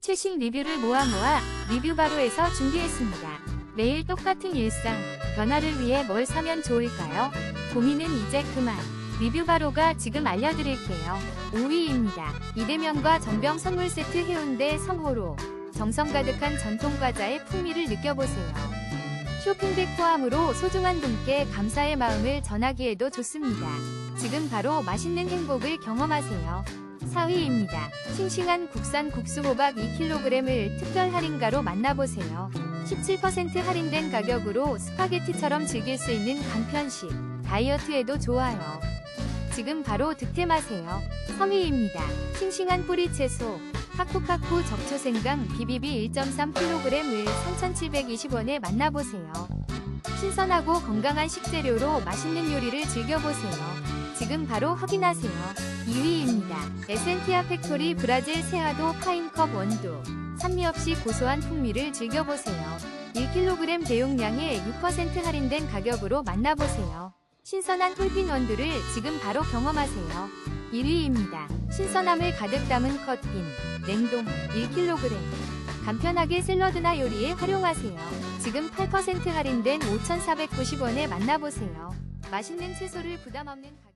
최신 리뷰를 모아 모아 리뷰 바로에서 준비했습니다. 매일 똑같은 일상, 변화를 위해 뭘 사면 좋을까요? 고민은 이제 그만. 리뷰 바로가 지금 알려드릴게요. 5위입니다. 이대면과 전병 선물 세트 해운대 성호로 정성 가득한 전통 과자의 풍미를 느껴보세요. 쇼핑백 포함으로 소중한 분께 감사의 마음을 전하기에도 좋습니다. 지금 바로 맛있는 행복을 경험하세요. 4위입니다. 싱싱한 국산 국수호박 2kg을 특별 할인가로 만나보세요. 17% 할인된 가격으로 스파게티처럼 즐길 수 있는 간편식, 다이어트에도 좋아요. 지금 바로 득템하세요. 3위입니다. 싱싱한 뿌리 채소, 카쿠카쿠 적초생강 비비비 1.3kg을 3,720원에 만나보세요. 신선하고 건강한 식재료로 맛있는 요리를 즐겨보세요. 지금 바로 확인하세요. 2위입니다. 에센티아 팩토리 브라질 세아도 파인컵 원두. 산미 없이 고소한 풍미를 즐겨보세요. 1kg 대용량에 6% 할인된 가격으로 만나보세요. 신선한 톨핀 원두를 지금 바로 경험하세요. 1위입니다. 신선함을 가득 담은 컷빈, 냉동 1kg. 간편하게 샐러드나 요리에 활용하세요. 지금 8% 할인된 5,490원에 만나보세요. 맛있는 채소를 부담 없는 가격